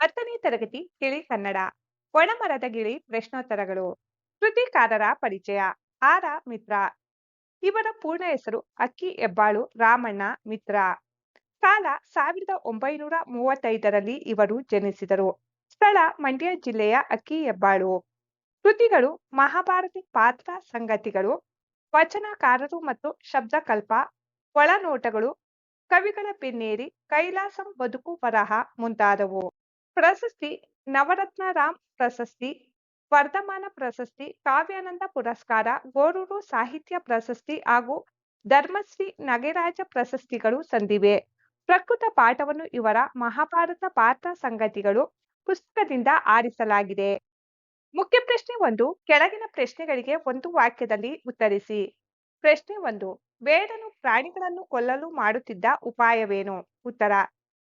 ಹತ್ತನೇ ತರಗತಿ ಗಿಳಿ ಕನ್ನಡ ಒಣಮರದ ಗಿಳಿ ಪ್ರಶ್ನೋತ್ತರಗಳು, ಕೃತಿಕಾರರ ಪರಿಚಯ, ಆರ ಮಿತ್ರ. ಇವರ ಪೂರ್ಣ ಹೆಸರು ಅಕ್ಕಿ ಹೆಬ್ಬಾಳು ರಾಮಣ್ಣ ಮಿತ್ರ. ಕಾಲ ಸಾವಿರದ ಒಂಬೈನೂರ ಮೂವತ್ತೈದರಲ್ಲಿ ಇವರು ಜನಿಸಿದರು. ಸ್ಥಳ ಮಂಡ್ಯ ಜಿಲ್ಲೆಯ ಅಕ್ಕಿ ಹೆಬ್ಬಾಳು. ಕೃತಿಗಳು ಮಹಾಭಾರತಿ ಪಾತ್ರ ಸಂಗತಿಗಳು, ವಚನಕಾರರು ಮತ್ತು ಶಬ್ದಕಲ್ಪ, ಒಳನೋಟಗಳು, ಕವಿಗಳ ಬೆನ್ನೇರಿ, ಕೈಲಾಸಂ ಬದುಕು ಬರಹ ಮುಂತಾದವು. ಪ್ರಶಸ್ತಿ ನವರತ್ನ ರಾಮ್ ಪ್ರಶಸ್ತಿ, ವರ್ಧಮಾನ ಪ್ರಶಸ್ತಿ, ಕಾವ್ಯಾನಂದ ಪುರಸ್ಕಾರ, ಗೋರೂರು ಸಾಹಿತ್ಯ ಪ್ರಶಸ್ತಿ ಹಾಗೂ ಧರ್ಮಶ್ರೀ ನಗೆರಾಜ ಪ್ರಶಸ್ತಿಗಳು ಸಂದಿವೆ. ಪ್ರಕೃತ ಪಾಠವನ್ನು ಇವರ ಮಹಾಭಾರತ ಪಾತ್ರ ಸಂಗತಿಗಳು ಪುಸ್ತಕದಿಂದ ಆರಿಸಲಾಗಿದೆ. ಮುಖ್ಯ ಪ್ರಶ್ನೆ ಒಂದು, ಕೆಳಗಿನ ಪ್ರಶ್ನೆಗಳಿಗೆ ಒಂದು ವಾಕ್ಯದಲ್ಲಿ ಉತ್ತರಿಸಿ. ಪ್ರಶ್ನೆ ಒಂದು, ಬೇಡನು ಪ್ರಾಣಿಗಳನ್ನು ಕೊಲ್ಲಲು ಮಾಡುತ್ತಿದ್ದ ಉಪಾಯವೇನು? ಉತ್ತರ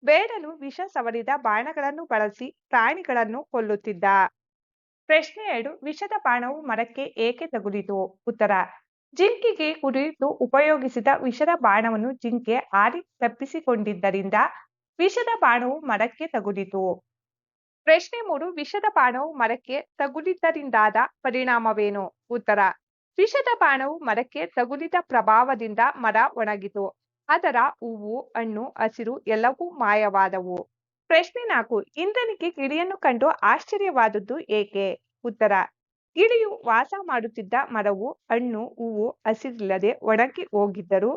ಬೇಡನು ವಿಷ ಸವರಿದ ಬಾಣಗಳನ್ನು ಬಳಸಿ ಪ್ರಾಣಿಗಳನ್ನು ಕೊಲ್ಲುತ್ತಿದ್ದ. ಪ್ರಶ್ನೆ ಎರಡು, ವಿಷದ ಬಾಣವು ಮರಕ್ಕೆ ಏಕೆ ತಗುಲಿತು? ಉತ್ತರ, ಜಿಂಕೆಗೆ ಕುರಿತು ಉಪಯೋಗಿಸಿದ ವಿಷದ ಬಾಣವನ್ನು ಜಿಂಕೆ ಆರಿ ತಪ್ಪಿಸಿಕೊಂಡಿದ್ದರಿಂದ ವಿಷದ ಬಾಣವು ಮರಕ್ಕೆ ತಗುಲಿತು. ಪ್ರಶ್ನೆ ಮೂರು, ವಿಷದ ಬಾಣವು ಮರಕ್ಕೆ ತಗುಲಿದ್ದರಿಂದಾದ ಪರಿಣಾಮವೇನು? ಉತ್ತರ, ವಿಷದ ಬಾಣವು ಮರಕ್ಕೆ ತಗುಲಿದ ಪ್ರಭಾವದಿಂದ ಮರ ಒಣಗಿತು. ಅದರ ಹೂವು, ಹಣ್ಣು, ಹಸಿರು ಎಲ್ಲವೂ ಮಾಯವಾದವು. ಪ್ರಶ್ನೆ ನಾಲ್ಕು, ಇಂದ್ರನಿಗೆ ಗಿಳಿಯನ್ನು ಕಂಡು ಆಶ್ಚರ್ಯವಾದದ್ದು ಏಕೆ? ಉತ್ತರ ಗಿಳಿಯು ವಾಸ ಮಾಡುತ್ತಿದ್ದ ಮರವು, ಹಣ್ಣು, ಹೂವು, ಹಸಿರಿಲ್ಲದೆ ಒಣಗಿ ಹೋಗಿದ್ದರು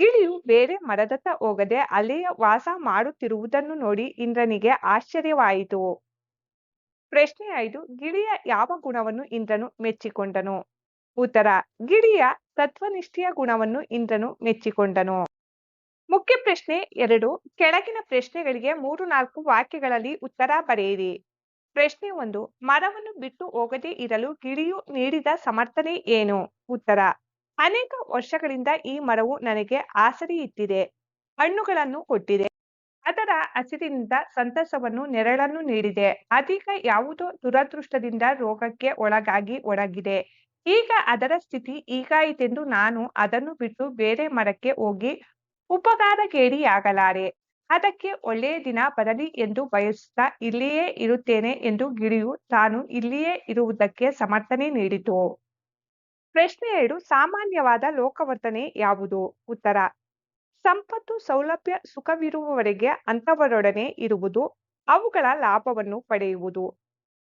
ಗಿಳಿಯು ಬೇರೆ ಮರದತ್ತ ಹೋಗದೆ ಅಲ್ಲಿಯ ವಾಸ ಮಾಡುತ್ತಿರುವುದನ್ನು ನೋಡಿ ಇಂದ್ರನಿಗೆ ಆಶ್ಚರ್ಯವಾಯಿತು. ಪ್ರಶ್ನೆ ಐದು ಗಿಳಿಯ ಯಾವ ಗುಣವನ್ನು ಇಂದ್ರನು ಮೆಚ್ಚಿಕೊಂಡನು? ಉತ್ತರ ಗಿಳಿಯ ತತ್ವನಿಷ್ಠೆಯ ಗುಣವನ್ನು ಇಂದ್ರನು ಮೆಚ್ಚಿಕೊಂಡನು. ಮುಖ್ಯ ಪ್ರಶ್ನೆ ಎರಡು. ಕೆಳಗಿನ ಪ್ರಶ್ನೆಗಳಿಗೆ ಮೂರು ನಾಲ್ಕು ವಾಕ್ಯಗಳಲ್ಲಿ ಉತ್ತರ ಬರೆಯಿರಿ. ಪ್ರಶ್ನೆ ಒಂದು. ಮರವನ್ನು ಬಿಟ್ಟು ಹೋಗದೇ ಇರಲು ಗಿಳಿಯು ನೀಡಿದ ಸಮರ್ಥನೆ ಏನು? ಉತ್ತರ. ಅನೇಕ ವರ್ಷಗಳಿಂದ ಈ ಮರವು ನನಗೆ ಆಸರಿ ಇಟ್ಟಿದೆ. ಹಣ್ಣುಗಳನ್ನು ಕೊಟ್ಟಿದೆ. ಅದರ ಹಸಿರಿನಿಂದ ಸಂತಸವನ್ನು ನೆರಳನ್ನು ನೀಡಿದೆ. ಅಧಿಕ ಯಾವುದೋ ದುರದೃಷ್ಟದಿಂದ ರೋಗಕ್ಕೆ ಒಳಗಾಗಿ ಒಣಗಿದೆ. ಈಗ ಅದರ ಸ್ಥಿತಿ ಹೀಗಾಯಿತೆಂದು ನಾನು ಅದನ್ನು ಬಿಟ್ಟು ಬೇರೆ ಮರಕ್ಕೆ ಹೋಗಿ ಉಪಕಾರಗೇಡಿಯಾಗಲಾರೆ ಅದಕ್ಕೆ ಒಳ್ಳೆಯ ದಿನ ಬರಲಿ ಎಂದು ಬಯಸುತ್ತಾ ಇಲ್ಲಿಯೇ ಇರುತ್ತೇನೆ ಎಂದು ಗಿಳಿಯು ತಾನು ಇಲ್ಲಿಯೇ ಇರುವುದಕ್ಕೆ ಸಮರ್ಥನೆ ನೀಡಿತು. ಪ್ರಶ್ನೆ ಎರಡು, ಸಾಮಾನ್ಯವಾದ ಲೋಕವರ್ತನೆ ಯಾವುದು? ಉತ್ತರ, ಸಂಪತ್ತು, ಸೌಲಭ್ಯ, ಸುಖವಿರುವವರೆಗೆ ಅಂಥವರೊಡನೆ ಇರುವುದು, ಅವುಗಳ ಲಾಭವನ್ನು ಪಡೆಯುವುದು.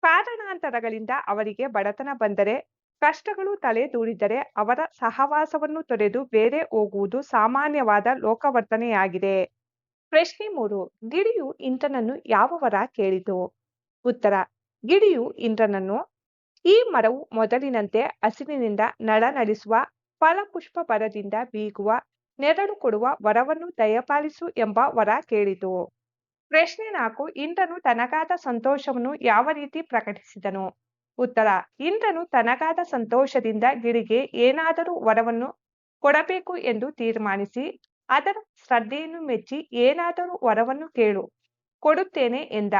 ಕಾರಣಾಂತರಗಳಿಂದ ಅವರಿಗೆ ಬಡತನ ಬಂದರೆ ಕಷ್ಟಗಳು ತಲೆ ದೂಡಿದರೆ ಅವರ ಸಹವಾಸವನ್ನು ತೊರೆದು ಬೇರೆ ಹೋಗುವುದು ಸಾಮಾನ್ಯವಾದ ಲೋಕವರ್ತನೆಯಾಗಿದೆ. ಪ್ರಶ್ನೆ ಮೂರು ಗಿಡಿಯು ಇಂದ್ರನನ್ನು ಯಾವ ವರ ಕೇಳಿತು? ಉತ್ತರ ಗಿಡಿಯು ಇಂದ್ರನನ್ನು ಈ ಮರವು ಮೊದಲಿನಂತೆ ಹಸಿರಿನಿಂದ ನಳನಳಿಸುವ ಫಲಪುಷ್ಪ ಬರದಿಂದ ಬೀಗುವ, ನೆರಳು ಕೊಡುವ ವರವನ್ನು ದಯಪಾಲಿಸು ಎಂಬ ವರ ಕೇಳಿತು. ಪ್ರಶ್ನೆ ನಾಲ್ಕು, ಇಂದ್ರನು ತನಗಾದ ಸಂತೋಷವನ್ನು ಯಾವ ರೀತಿ ಪ್ರಕಟಿಸಿದನು? ಉತ್ತರ, ಇಂದ್ರನು ತನಗಾದ ಸಂತೋಷದಿಂದ ಗಿಳಿಗೆ ಏನಾದರೂ ವರವನ್ನು ಕೊಡಬೇಕು ಎಂದು ತೀರ್ಮಾನಿಸಿ, ಅದರ ಶ್ರದ್ಧೆಯನ್ನು ಮೆಚ್ಚಿ ಏನಾದರೂ ವರವನ್ನು ಕೇಳು, ಕೊಡುತ್ತೇನೆ ಎಂದ.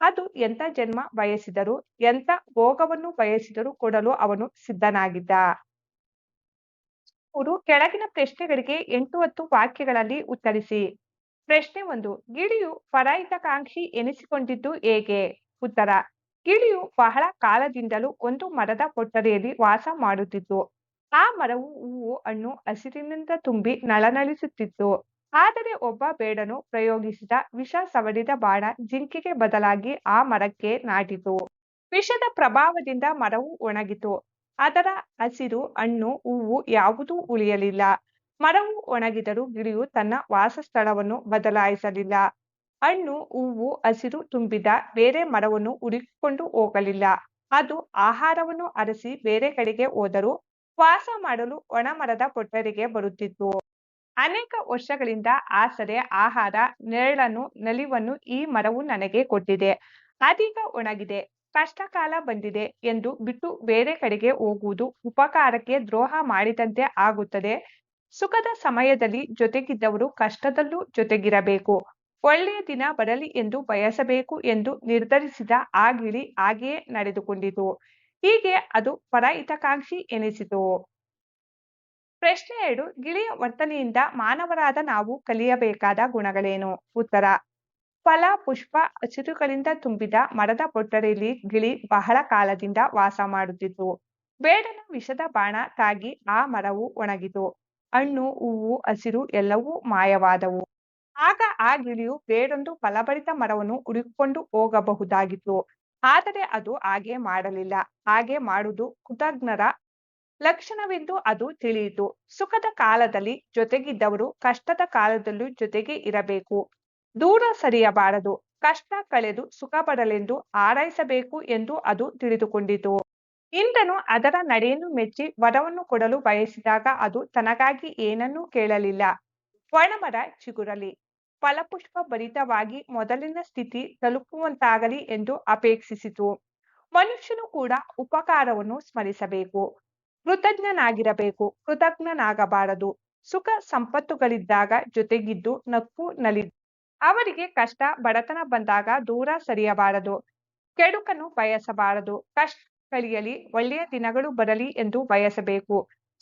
ಅದು ಎಂತ ಜನ್ಮ ಬಯಸಿದರೂ, ಎಂತ ಭೋಗವನ್ನು ಬಯಸಿದರೂ ಕೊಡಲು ಅವನು ಸಿದ್ಧನಾಗಿದ್ದ. ಅವರು ಕೆಳಗಿನ ಪ್ರಶ್ನೆಗಳಿಗೆ ಎಂಟು ಹತ್ತು ವಾಕ್ಯಗಳಲ್ಲಿ ಉತ್ತರಿಸಿ. ಪ್ರಶ್ನೆ ಒಂದು, ಗಿಳಿಯು ಪರಹಿತಕಾಂಕ್ಷಿ ಎನಿಸಿಕೊಂಡಿದ್ದು ಹೇಗೆ? ಉತ್ತರ ಗಿಳಿಯು ಬಹಳ ಕಾಲದಿಂದಲೂ ಒಂದು ಮರದ ಕೊಠಡಿಯಲ್ಲಿ ವಾಸ ಮಾಡುತ್ತಿತ್ತು. ಆ ಮರವು ಹೂವು ಹಣ್ಣು ಹಸಿರಿನಿಂದ ತುಂಬಿ ನಳನಳಿಸುತ್ತಿತ್ತು. ಆದರೆ ಒಬ್ಬ ಬೇಡನು ಪ್ರಯೋಗಿಸಿದ ವಿಷ ಸವರಿದ ಬಾಣ ಜಿಂಕೆಗೆ ಬದಲಾಗಿ ಆ ಮರಕ್ಕೆ ನಾಟಿತು. ವಿಷದ ಪ್ರಭಾವದಿಂದ ಮರವು ಒಣಗಿತು. ಅದರ ಹಸಿರು, ಹಣ್ಣು, ಹೂವು ಯಾವುದೂ ಉಳಿಯಲಿಲ್ಲ. ಮರವು ಒಣಗಿದರೂ ಗಿಳಿಯು ತನ್ನ ವಾಸಸ್ಥಳವನ್ನು ಬದಲಾಯಿಸಲಿಲ್ಲ. ಹಣ್ಣು, ಹೂವು, ಹಸಿರು ತುಂಬಿದ ಬೇರೆ ಮರವನ್ನು ಹುಡುಕಿಕೊಂಡು ಹೋಗಲಿಲ್ಲ. ಅದು ಆಹಾರವನ್ನು ಅರಸಿ ಬೇರೆ ಕಡೆಗೆ ಹೋದರೂ ವಾಸ ಮಾಡಲು ಒಣ ಮರದ ಕೊಠರಿಗೆ ಬರುತ್ತಿತ್ತು. ಅನೇಕ ವರ್ಷಗಳಿಂದ ಆಸರೆ, ಆಹಾರ, ನೆರಳನ್ನು, ನಲಿವನ್ನು ಈ ಮರವು ನನಗೆ ಕೊಟ್ಟಿದೆ. ಅದೀಗ ಒಣಗಿದೆ, ಕಷ್ಟಕಾಲ ಬಂದಿದೆ ಎಂದು ಬಿಟ್ಟು ಬೇರೆ ಕಡೆಗೆ ಹೋಗುವುದು ಉಪಕಾರಕ್ಕೆ ದ್ರೋಹ ಮಾಡಿದಂತೆ ಆಗುತ್ತದೆ. ಸುಖದ ಸಮಯದಲ್ಲಿ ಜೊತೆಗಿದ್ದವರು ಕಷ್ಟದಲ್ಲೂ ಜೊತೆಗಿರಬೇಕು. ಒಳ್ಳೆಯ ದಿನ ಬರಲಿ ಎಂದು ಬಯಸಬೇಕು ಎಂದು ನಿರ್ಧರಿಸಿದ ಆ ಗಿಳಿ ಹಾಗೆಯೇ ನಡೆದುಕೊಂಡಿತು. ಹೀಗೆ ಅದು ಪರಹಿತಕಾಂಕ್ಷಿ ಎನಿಸಿತು. ಪ್ರಶ್ನೆ ಎರಡು, ಗಿಳಿಯ ವರ್ತನೆಯಿಂದ ಮಾನವರಾದ ನಾವು ಕಲಿಯಬೇಕಾದ ಗುಣಗಳೇನು? ಉತ್ತರ, ಫಲ, ಪುಷ್ಪ, ಹಸಿರುಗಳಿಂದ ತುಂಬಿದ ಮರದ ಪೊಟ್ಟರೆಯಲ್ಲಿ ಗಿಳಿ ಬಹಳ ಕಾಲದಿಂದ ವಾಸ ಮಾಡುತ್ತಿತ್ತು. ಬೇಡನ ವಿಷದ ಬಾಣ ತಾಗಿ ಆ ಮರವು ಒಣಗಿತು. ಹಣ್ಣು, ಹೂವು, ಹಸಿರು ಎಲ್ಲವೂ ಮಾಯವಾದವು. ಆಗ ಆ ಗಿಳಿಯು ಬೇರೊಂದು ಫಲಭರಿತ ಮರವನ್ನು ಹುಡುಕಿಕೊಂಡು ಹೋಗಬಹುದಾಗಿತ್ತು. ಆದರೆ ಅದು ಹಾಗೆ ಮಾಡಲಿಲ್ಲ. ಹಾಗೆ ಮಾಡುವುದು ಕೃತಜ್ಞರ ಲಕ್ಷಣವೆಂದು ಅದು ತಿಳಿಯಿತು. ಸುಖದ ಕಾಲದಲ್ಲಿ ಜೊತೆಗಿದ್ದವರು ಕಷ್ಟದ ಕಾಲದಲ್ಲೂ ಜೊತೆಗೆ ಇರಬೇಕು. ದೂರ ಸರಿಯಬಾರದು. ಕಷ್ಟ ಕಳೆದು ಸುಖ ಬರಲೆಂದು ಹಾರೈಸಬೇಕು ಎಂದು ಅದು ತಿಳಿದುಕೊಂಡಿತು. ಇಂದನು ಅದರ ನಡೆಯನ್ನು ಮೆಚ್ಚಿ ವರವನ್ನು ಕೊಡಲು ಬಯಸಿದಾಗ ಅದು ತನಗಾಗಿ ಏನನ್ನೂ ಕೇಳಲಿಲ್ಲ. ಒಣಮರ ಚಿಗುರಲಿ. ಫಲಪುಷ್ಪ ಭರಿತವಾಗಿ ಮೊದಲಿನ ಸ್ಥಿತಿ ತಲುಪುವಂತಾಗಲಿ ಎಂದು ಅಪೇಕ್ಷಿಸಿತು. ಮನುಷ್ಯನು ಕೂಡ ಉಪಕಾರವನ್ನು ಸ್ಮರಿಸಬೇಕು. ಕೃತಜ್ಞನಾಗಿರಬೇಕು. ಕೃತಜ್ಞನಾಗಬಾರದು. ಸುಖ ಸಂಪತ್ತುಗಳಿದ್ದಾಗ ಜೊತೆಗಿದ್ದು ನಕ್ಕು ನಲಿ ಅವರಿಗೆ ಕಷ್ಟ, ಬಡತನ ಬಂದಾಗ ದೂರ ಸರಿಯಬಾರದು. ಕೆಡುಕನ್ನು ಬಯಸಬಾರದು. ಕಷ್ಟ ಕಳಿಯಲಿ ಒಳ್ಳೆಯ ದಿನಗಳು ಬರಲಿ ಎಂದು ಬಯಸಬೇಕು.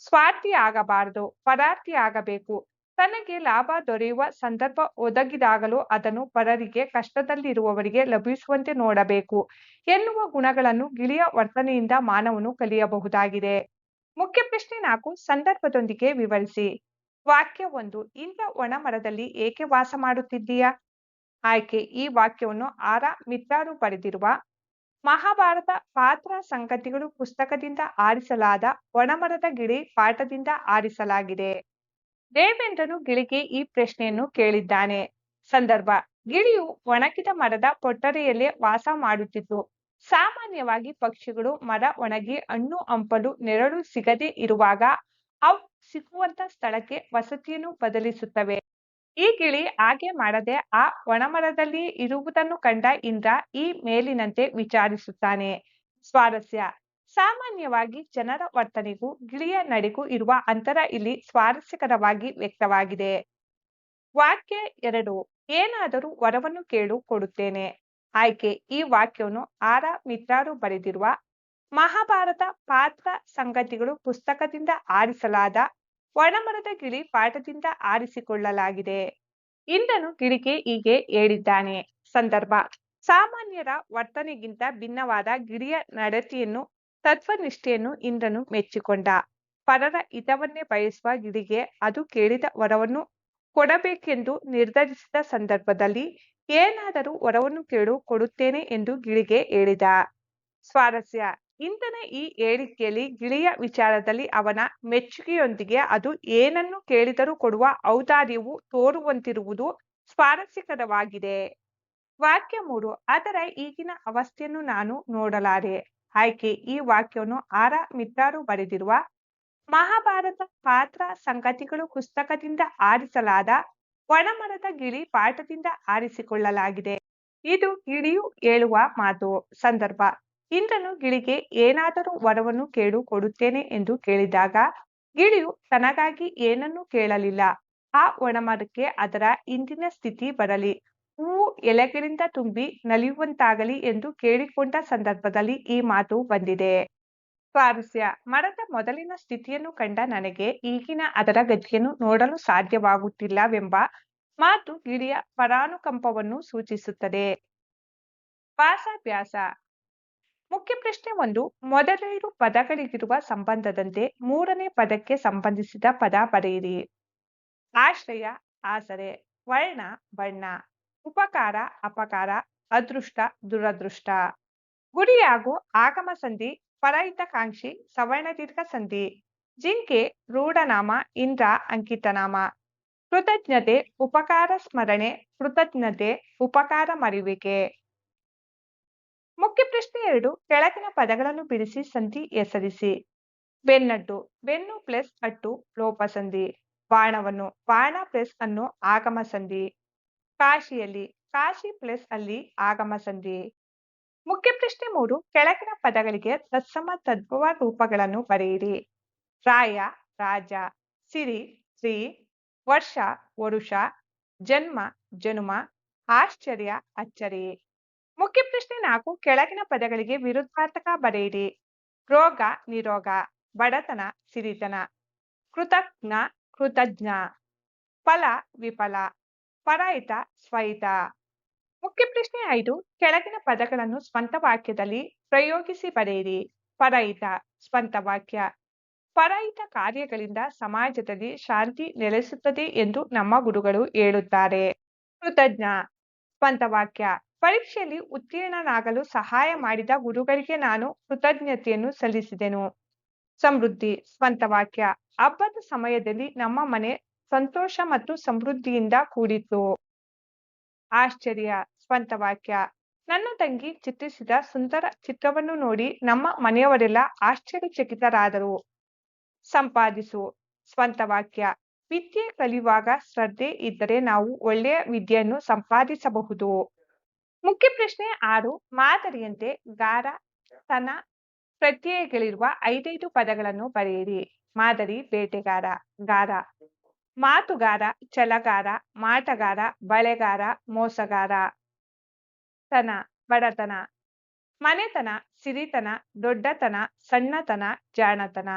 ಸ್ವಾರ್ಥಿ ಆಗಬಾರದು ಪರಾರ್ಥಿ ಆಗಬೇಕು ತನಗೆ ಲಾಭ ದೊರೆಯುವ ಸಂದರ್ಭ ಒದಗಿದಾಗಲೂ ಅದನ್ನು ಪರರಿಗೆ ಕಷ್ಟದಲ್ಲಿರುವವರಿಗೆ ಲಭಿಸುವಂತೆ ನೋಡಬೇಕು ಎನ್ನುವ ಗುಣಗಳನ್ನು ಗಿಳಿಯ ವರ್ತನೆಯಿಂದ ಮಾನವನು ಕಲಿಯಬಹುದಾಗಿದೆ. ಮುಖ್ಯ ಪ್ರಶ್ನೆ ನಾಲ್ಕು, ಸಂದರ್ಭದೊಂದಿಗೆ ವಿವರಿಸಿ. ವಾಕ್ಯ ಒಂದು ಇಂದ ಒಣ ಮರದಲ್ಲಿ ಏಕೆ ವಾಸ ಮಾಡುತ್ತಿದ್ದೀಯಾ? ಆಯ್ಕೆ, ಈ ವಾಕ್ಯವನ್ನು ಆರ ಮಿತ್ರರು ಬರೆದಿರುವ ಮಹಾಭಾರತ ಪಾತ್ರ ಸಂಗತಿಗಳು ಪುಸ್ತಕದಿಂದ ಆರಿಸಲಾದ ಒಣಮರದ ಗಿಳಿ ಪಾಠದಿಂದ ಆರಿಸಲಾಗಿದೆ. ದೇವೇಂದ್ರನು ಗಿಳಿಗೆ ಈ ಪ್ರಶ್ನೆಯನ್ನು ಕೇಳಿದ್ದಾನೆ. ಸಂದರ್ಭ. ಗಿಳಿಯು ಒಣಗಿದ ಮರದ ಪೊಟ್ಟರೆಯಲ್ಲೇ ವಾಸ ಮಾಡುತ್ತಿತ್ತು. ಸಾಮಾನ್ಯವಾಗಿ ಪಕ್ಷಿಗಳು ಮರ ಒಣಗಿ ಹಣ್ಣು ಹಂಪಲು ನೆರಳು ಸಿಗದೆ ಇರುವಾಗ ಅವು ಸಿಗುವಂತ ಸ್ಥಳಕ್ಕೆ ವಸತಿಯನ್ನು ಬದಲಿಸುತ್ತವೆ. ಈ ಗಿಳಿ ಹಾಗೆ ಮಾಡದೆ ಆ ಒಣಮರದಲ್ಲಿ ಇರುವುದನ್ನು ಕಂಡ ಇಂದ್ರ ಈ ಮೇಲಿನಂತೆ ವಿಚಾರಿಸುತ್ತಾನೆ. ಸ್ವಾರಸ್ಯ. ಸಾಮಾನ್ಯವಾಗಿ ಜನರ ವರ್ತನೆಗೂ ಗಿಳಿಯ ನಡೆಗೂ ಇರುವ ಅಂತರ ಇಲ್ಲಿ ಸ್ವಾರಸ್ಯಕರವಾಗಿ ವ್ಯಕ್ತವಾಗಿದೆ. ವಾಕ್ಯ ಎರಡು, ಏನಾದರೂ ವರವನ್ನು ಕೇಳು ಕೊಡುತ್ತೇನೆ. ಆಯ್ಕೆ, ಈ ವಾಕ್ಯವನ್ನು ಆರ ಮಿತ್ರರು ಬರೆದಿರುವ ಮಹಾಭಾರತ ಪಾತ್ರ ಸಂಗತಿಗಳು ಪುಸ್ತಕದಿಂದ ಆರಿಸಲಾದ ಒಣಮರದ ಗಿಳಿ ಪಾಠದಿಂದ ಆರಿಸಿಕೊಳ್ಳಲಾಗಿದೆ. ಇಂದ್ರನು ಗಿಳಿಗೆ ಹೀಗೆ ಹೇಳಿದ್ದಾನೆ. ಸಂದರ್ಭ, ಸಾಮಾನ್ಯರ ವರ್ತನೆಗಿಂತ ಭಿನ್ನವಾದ ಗಿಳಿಯ ನಡತೆಯನ್ನು ತತ್ವನಿಷ್ಠೆಯನ್ನು ಇಂದ್ರನು ಮೆಚ್ಚಿಕೊಂಡ. ಪರರ ಹಿತವನ್ನೇ ಬಯಸುವ ಗಿಳಿಗೆ ಅದು ಕೇಳಿದ ವರವನ್ನು ಕೊಡಬೇಕೆಂದು ನಿರ್ಧರಿಸಿದ ಸಂದರ್ಭದಲ್ಲಿ ಏನಾದರೂ ವರವನ್ನು ಕೇಳು ಕೊಡುತ್ತೇನೆ ಎಂದು ಗಿಳಿಗೆ ಹೇಳಿದ. ಸ್ವಾರಸ್ಯ, ಇಂದ್ರನ ಈ ಹೇಳಿಕೆಯಲ್ಲಿ ಗಿಳಿಯ ವಿಚಾರದಲ್ಲಿ ಅವನ ಮೆಚ್ಚುಗೆಯೊಂದಿಗೆ ಅದು ಏನನ್ನು ಕೇಳಿದರೂ ಕೊಡುವ ಔದಾರ್ಯವು ತೋರುವಂತಿರುವುದು ಸ್ವಾರಸ್ಯಕರವಾಗಿದೆ. ವಾಕ್ಯ ಮೂರು ಅದರ ಈಗಿನ ಅವಸ್ಥೆಯನ್ನು ನಾನು ನೋಡಲಾರೆ. ಆಯ್ಕೆ ಈ ವಾಕ್ಯವನ್ನು ಆರ ಮಿತ್ರರು ಬರೆದಿರುವ ಮಹಾಭಾರತ ಪಾತ್ರ ಸಂಗತಿಗಳು ಪುಸ್ತಕದಿಂದ ಆರಿಸಲಾದ ಒಣಮರದ ಗಿಳಿ ಪಾಠದಿಂದ ಆರಿಸಿಕೊಳ್ಳಲಾಗಿದೆ. ಇದು ಗಿಳಿಯು ಹೇಳುವ ಮಾತು. ಸಂದರ್ಭ. ಇಂದ್ರನು ಗಿಳಿಗೆ ಏನಾದರೂ ವರವನ್ನು ಕೇಳು ಕೊಡುತ್ತೇನೆ ಎಂದು ಕೇಳಿದಾಗ ಗಿಳಿಯು ತನಗಾಗಿ ಏನನ್ನೂ ಕೇಳಲಿಲ್ಲ. ಆ ಒಣಮರಕ್ಕೆ ಅದರ ಇಂದಿನ ಸ್ಥಿತಿ ಬರಲಿ. ಹೂವು ಎಲೆಗಳಿಂದ ತುಂಬಿ ನಲಿಯುವಂತಾಗಲಿ ಎಂದು ಕೇಳಿಕೊಂಡ ಸಂದರ್ಭದಲ್ಲಿ ಈ ಮಾತು ಬಂದಿದೆ. ಸ್ವಾರಸ್ಯ, ಮರದ ಮೊದಲಿನ ಸ್ಥಿತಿಯನ್ನು ಕಂಡ ನನಗೆ ಈಗಿನ ಅದರ ಗತಿಯನ್ನು ನೋಡಲು ಸಾಧ್ಯವಾಗುತ್ತಿಲ್ಲವೆಂಬ ಮಾತು ಗಿಳಿಯ ಪರಾನುಕಂಪವನ್ನು ಸೂಚಿಸುತ್ತದೆ. ವಾಸಾಭ್ಯಾಸ ಮುಖ್ಯ ಪ್ರಶ್ನೆ ಒಂದು, ಮೊದಲೈದು ಪದಗಳಿಗಿರುವ ಸಂಬಂಧದಂತೆ ಮೂರನೇ ಪದಕ್ಕೆ ಸಂಬಂಧಿಸಿದ ಪದ ಬರೆಯಿರಿ. ಆಶ್ರಯ, ಆಸರೆ, ವರ್ಣ, ಬಣ್ಣ. ಉಪಕಾರ, ಅಪಕಾರ, ಅದೃಷ್ಟ, ದುರದೃಷ್ಟ. ಗುರಿಯಾಗು ಆಗಮ ಸಂಧಿ ಪರಹಿತಕಾಂಕ್ಷಿ ಸವರ್ಣದೀರ್ಘ ಸಂಧಿ. ಜಿಂಕೆ, ರೂಢನಾಮ, ಇಂದ್ರ, ಅಂಕಿತನಾಮ. ಕೃತಜ್ಞತೆ, ಉಪಕಾರ, ಸ್ಮರಣೆ, ಕೃತಜ್ಞತೆ, ಉಪಕಾರ ಮರಿವಿಕೆ ಮುಖ್ಯ ಪ್ರಶ್ನೆ ಎರಡು, ಕೆಳಗಿನ ಪದಗಳನ್ನು ಬಿಡಿಸಿ ಸಂಧಿ ಹೆಸರಿಸಿ. ಬೆನ್ನಟ್ಟು, ಬೆನ್ನು ಪ್ಲಸ್ ಅಟ್ಟು, ಲೋಪ ಸಂಧಿ. ಬಾಣವನ್ನು, ಬಾಣ ಪ್ಲಸ್ ಅನ್ನು ಆಗಮ ಸಂಧಿ. ಕಾಶಿಯಲ್ಲಿ, ಕಾಶಿ ಪ್ಲಸ್ ಅಲ್ಲಿ ಆಗಮ ಸಂಧಿ. ಮುಖ್ಯ ಪ್ರಶ್ನೆ ಮೂರು, ಕೆಳಗಿನ ಪದಗಳಿಗೆ ತತ್ಸಮ ತದ್ಭವ ರೂಪಗಳನ್ನು ಬರೆಯಿರಿ. ರಾಯ ರಾಜ, ಸಿರಿ ಶ್ರೀ ವರ್ಷ, ವರುಷ, ಜನ್ಮ, ಜನುಮ, ಆಶ್ಚರ್ಯ, ಅಚ್ಚರಿ. ಮುಖ್ಯ ಪ್ರಶ್ನೆ ನಾಲ್ಕು, ಕೆಳಗಿನ ಪದಗಳಿಗೆ ವಿರುದ್ಧಾರ್ಥಕ ಬರೆಯಿರಿ. ರೋಗ, ನಿರೋಗ, ಬಡತನ, ಸಿರಿತನ. ಕೃತಜ್ಞ ಕೃತಜ್ಞ. ಫಲ, ವಿಫಲ. ಸ್ವಹಿತ ಮುಖ್ಯ ಪ್ರಶ್ನೆ ಐದು. ಕೆಳಗಿನ ಪದಗಳನ್ನು ಸ್ವಂತ ವಾಕ್ಯದಲ್ಲಿ ಪ್ರಯೋಗಿಸಿ ಬರೆಯಿರಿ. ಪರಹಿತ ಸ್ವಂತ ವಾಕ್ಯ. ಪರಹಿತ ಕಾರ್ಯಗಳಿಂದ ಸಮಾಜದಲ್ಲಿ ಶಾಂತಿ ನೆಲೆಸುತ್ತದೆ ಎಂದು ನಮ್ಮ ಗುರುಗಳು ಹೇಳುತ್ತಾರೆ. ಕೃತಜ್ಞ. ಸ್ವಂತ ವಾಕ್ಯ. ಪರೀಕ್ಷೆಯಲ್ಲಿ ಉತ್ತೀರ್ಣನಾಗಲು ಸಹಾಯ ಮಾಡಿದ ಗುರುಗಳಿಗೆ ನಾನು ಕೃತಜ್ಞತೆಯನ್ನು ಸಲ್ಲಿಸಿದೆನು. ಸಮೃದ್ಧಿ. ಸ್ವಂತ ವಾಕ್ಯ. ಹಬ್ಬದ ಸಮಯದಲ್ಲಿ ನಮ್ಮ ಮನೆ ಸಂತೋಷ ಮತ್ತು ಸಮೃದ್ಧಿಯಿಂದ ಕೂಡಿತು. ಆಶ್ಚರ್ಯ, ಸ್ವಂತ ವಾಕ್ಯ. ನನ್ನ ತಂಗಿ ಚಿತ್ರಿಸಿದ ಸುಂದರ ಚಿತ್ರವನ್ನು ನೋಡಿ ನಮ್ಮ ಮನೆಯವರೆಲ್ಲ ಆಶ್ಚರ್ಯಚಕಿತರಾದರು. ಸಂಪಾದಿಸು, ಸ್ವಂತ ವಾಕ್ಯ. ವಿದ್ಯೆ ಕಲಿಯುವಾಗ ಶ್ರದ್ಧೆ ಇದ್ದರೆ ನಾವು ಒಳ್ಳೆಯ ವಿದ್ಯೆಯನ್ನು ಸಂಪಾದಿಸಬಹುದು. ಮುಖ್ಯ ಪ್ರಶ್ನೆ ಆರು, ಮಾದರಿಯಂತೆ ಗಾರ, ತನ ಪ್ರತ್ಯಯಗಳಿರುವ ಐದೈದು ಪದಗಳನ್ನು ಬರೆಯಿರಿ. ಮಾದರಿ, ಬೇಟೆಗಾರ, ಗಾರ. ಮಾತುಗಾರ ಛಲಗಾರ ಮಾಟಗಾರ ಬಳೆಗಾರ ಮೋಸಗಾರ. ತನ ಬಡತನ. ಮನೆತನ ಸಿರಿತನ ದೊಡ್ಡತನ ಸಣ್ಣತನ ಜಾಣತನ.